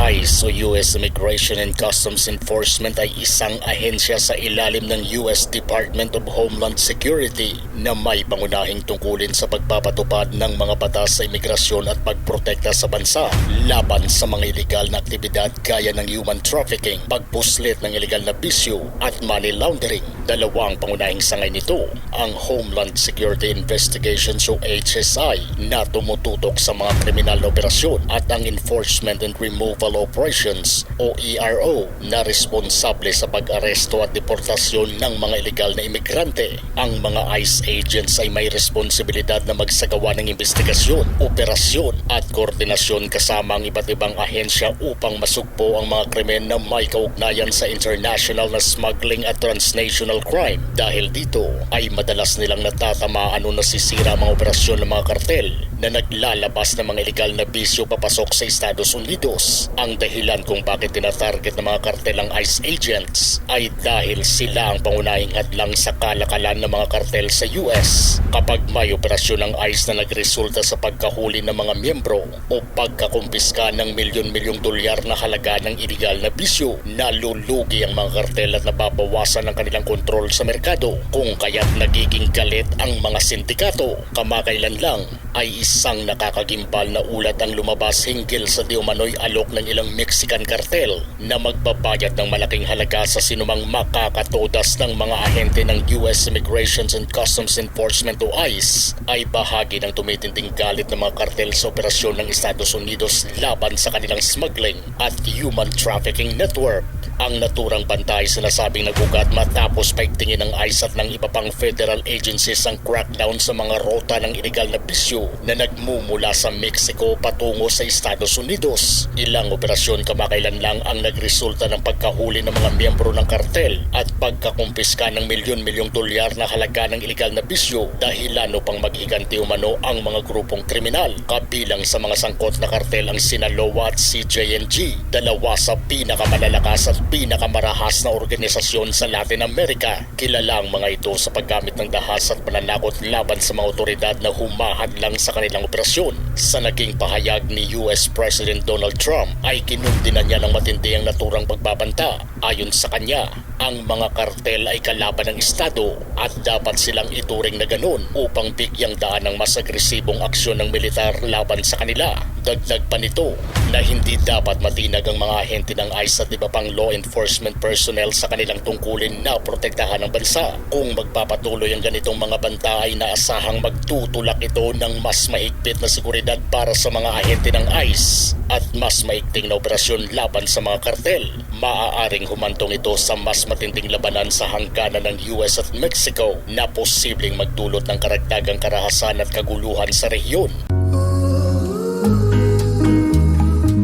ICE o US Immigration and Customs Enforcement ay isang ahensya sa ilalim ng US Department of Homeland Security na may pangunahing tungkulin sa pagpapatupad ng mga batas sa imigrasyon at pagprotekta sa bansa laban sa mga illegal na aktibidad gaya ng human trafficking, pagpuslit ng illegal na bisyo at money laundering. Dalawang pangunahing sangay nito ang Homeland Security Investigations o HSI na tumututok sa mga kriminal na operasyon at ang Enforcement and Removal Operations o ERO na responsable sa pag-aresto at deportasyon ng mga ilegal na imigrante. Ang mga ICE agents ay may responsibilidad na magsagawa ng investigasyon, operasyon at koordinasyon kasama ang iba't ibang ahensya upang masugpo ang mga krimen na may kaugnayan sa international na smuggling at transnational crime. Dahil dito ay madalas nilang natatamaan o nasisira mga operasyon ng mga kartel na naglalabas ng mga ilegal na bisyo papasok sa Estados Unidos. Ang dahilan kung bakit tinatarget ng mga kartel ang ICE agents ay dahil sila ang pangunahing hadlang sa kalakalan ng mga kartel sa US. Kapag may operasyon ng ICE na nagresulta sa pagkahuli ng mga miyembro o pagkakumpiska ng milyon-milyong dolyar na halaga ng ilegal na bisyo, nalulugi ang mga kartel at nababawasan ang kanilang kontrol sa merkado kung kaya't nagiging galit ang mga sindikato. Kamakailan lang ay isang nakakagimbal na ulat ang lumabas hinggil sa diumanoy alok ng ilang Mexican cartel na magbabayad ng malaking halaga sa sinumang makakatodas ng mga ahente ng US Immigrations and Customs Enforcement o ICE ay bahagi ng tumitinding galit ng mga kartel sa operasyon ng Estados Unidos laban sa kanilang smuggling at human trafficking network. Ang naturang bantay sinasabing nagugat matapos paigtingin ng ICE at ng iba pang federal agencies ang crackdown sa mga rota ng illegal na bisyo na nagmumula sa Mexico patungo sa Estados Unidos. Ilang operasyon kamakailan lang ang nagresulta ng pagkahuli ng mga miyembro ng kartel at pagkakumpiska ng milyon-milyong dolyar na halaga ng illegal na bisyo dahilan upang maghiganti umano ang mga grupong kriminal. Kabilang sa mga sangkot na kartel ang Sinaloa at CJNG, dalawa sa pinakamalalakas at pinakamarahas na organisasyon sa Latin America. Kilala ang mga ito sa paggamit ng dahas at pananakot laban sa mga otoridad na humahadlang sa kanilang operasyon. Sa naging pahayag ni US President Donald Trump ay kinundinan niya ng matindi ang naturang pagbabanta. Ayon sa kanya, ang mga kartel ay kalaban ng Estado at dapat silang ituring na ganun upang bigyang daan ng mas agresibong aksyon ng militar laban sa kanila. Dagdag pa nito na hindi dapat matinag ang mga ahente ng ICE at iba pang law enforcement personnel sa kanilang tungkulin na protektahan ng bansa. Kung magpapatuloy ang ganitong mga banta ay naasahang magtutulak ito ng mas mahigpit na seguridad para sa mga ahente ng ICE at mas maigting na operasyon laban sa mga kartel. Maaaring humantong ito sa mas matinding labanan sa hangganan ng US at Mexico na posibleng magdulot ng karagdagang karahasan at kaguluhan sa rehiyon.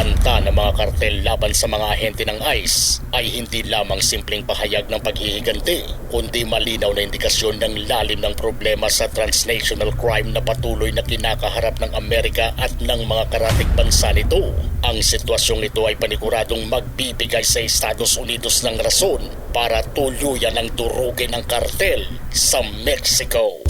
Ang banta ng mga kartel laban sa mga ahente ng ICE ay hindi lamang simpleng pahayag ng paghihiganti, kundi malinaw na indikasyon ng lalim ng problema sa transnational crime na patuloy na kinakaharap ng Amerika at ng mga karatig bansa nito. Ang sitwasyong ito ay paniguradong magbibigay sa Estados Unidos ng rason para tuluyan ang durugin ng kartel sa Mexico.